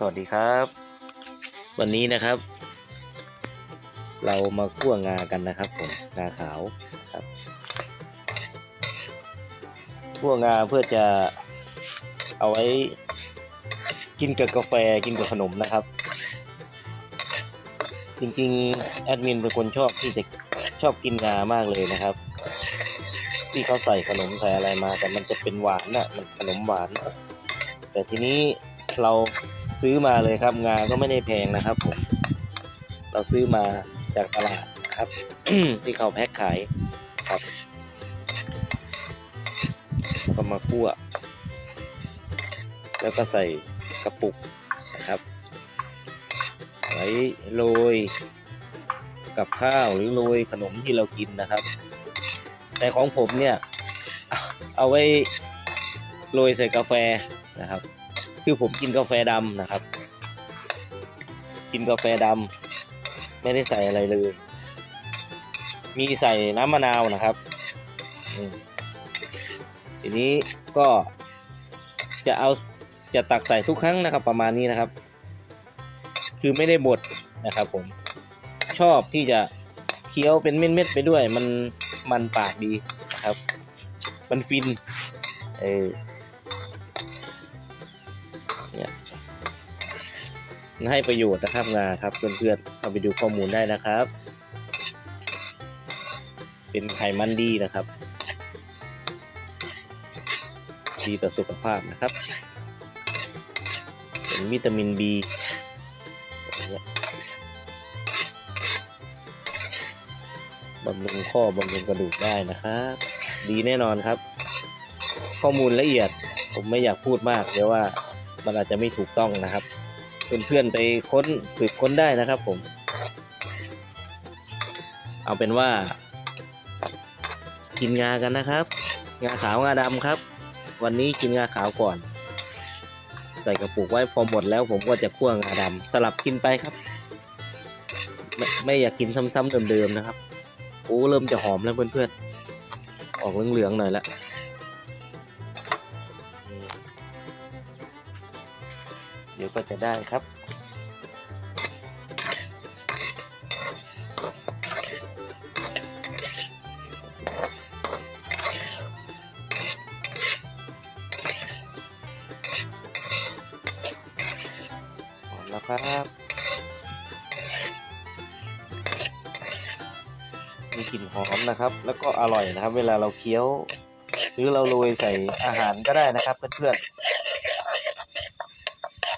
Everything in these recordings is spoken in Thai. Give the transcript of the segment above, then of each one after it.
สวัสดีครับ วันนี้นะครับ เรามาคั่วงากันนะครับผมงาขาวครับคั่วงาเพื่อจะเอาไว้กินกับกาแฟกินกับขนมนะครับ จริงๆแอดมินเป็นคนชอบที่จะชอบกินงามากเลยนะครับ ที่เขาใส่ขนมใส่อะไรมา แต่มันจะเป็นหวานนะมันขนมหวาน แต่ทีนี้เรา ซื้อมาเลยครับ งาก็ไม่ได้แพงนะครับผมเราซื้อมาจากตลาดครับ ที่เขาแพ็คขายครับก็มาคั่ว แล้วก็ใส่กระปุกนะครับไว้โรยกับข้าวหรือโรยขนมที่เรากินนะครับ แต่ของผมเนี่ย เอาเอาไว้โรยใส่กาแฟนะครับ คือผมกินกาแฟดำนะครับ กินกาแฟดำไม่ได้ใส่อะไรเลย มีใส่น้ำมะนาวนะครับทีนี้ก็จะเอาจะตักใส่ทุกครั้งนะครับ ประมาณนี้นะครับ คือไม่ได้บดนะครับ ผมชอบที่จะเคี้ยวเป็นเม็ดๆไปด้วย มันมันปากดีนะครับ มันฟิน เออ มันให้ประโยชน์นะครับงาครับเพื่อนๆเข้าไปดูข้อมูลได้นะครับ เป็นไขมันดีนะครับดีต่อสุขภาพนะครับเป็นวิตามินบีบำรุงข้อบำรุงกระดูกได้นะครับ ดีแน่นอนครับ ข้อมูลละเอียดผมไม่อยากพูดมากเดี๋ยวว่า มันอาจจะไม่ถูกต้องนะครับ เพื่อนๆไปค้นสืบค้นได้นะครับผม เอาเป็นว่า กินงากันนะครับ งาขาวงาดำครับ วันนี้กินงาขาวก่อน ใส่กระปุกไว้พอหมดแล้วผมก็จะคั่วงาดำสลับกินไปครับ ไม่ไม่อยากกินซ้ำๆเดิมๆนะครับโอ้เริ่มจะหอมแล้วเพื่อนๆออกเหลืองๆหน่อยละ เดี๋ยวก็จะได้ครับ หอมแล้วครับ มีกลิ่นหอมนะครับ แล้วก็อร่อยนะครับ เวลาเราเคี้ยว หรือเราโรยใส่อาหารก็ได้นะครับเพื่อนๆ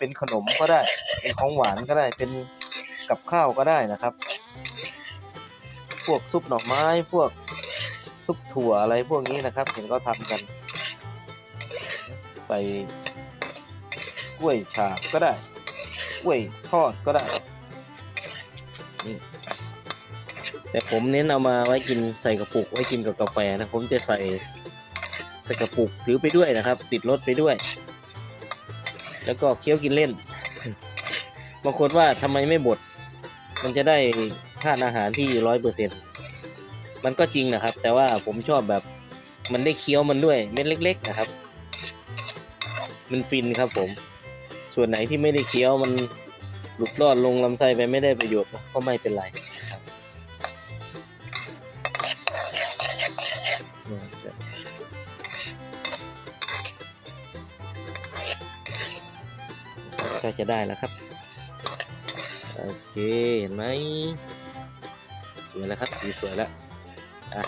เป็นขนมก็ได้ เป็นของหวานก็ได้ เป็นกับข้าวก็ได้นะครับ พวกซุปหน่อไม้ พวกซุปถั่วอะไรพวกนี้นะครับ เห็นก็ทำกัน ใส่กล้วยฉาบก็ได้ กล้วยทอดก็ได้ นี่แต่ผมเน้นเอามาไว้กินใส่กระปุกไว้กินกับกาแฟนะผมจะใส่ใส่กระปุกถือไปด้วยนะครับ ติดรถไปด้วย แล้วก็เคี้ยวกินเล่น บางคนว่าทำไมไม่บด มันจะได้ธาตุอาหารที่ร้อยเปอร์เซ็นมันก็จริงนะครับ แต่ว่าผมชอบแบบมันได้เคี้ยวมันด้วยเม็ดเล็ก ๆ นะครับ มันฟินครับผม ส่วนไหนที่ไม่ได้เคี้ยวมันหลุดรอดลงลำไส้ไปไม่ได้ประโยชน์ก็ไม่เป็นไร ก็จะได้แล้วครับโอเคเห็นไหมสวยแล้วครับสีสวยแล้วอะ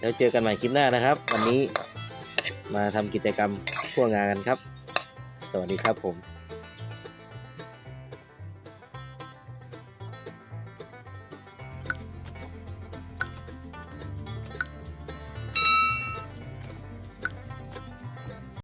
แล้วเจอกันใหม่คลิปหน้านะครับ วันนี้มาทำกิจกรรมพวงงานกันครับ สวัสดีครับผม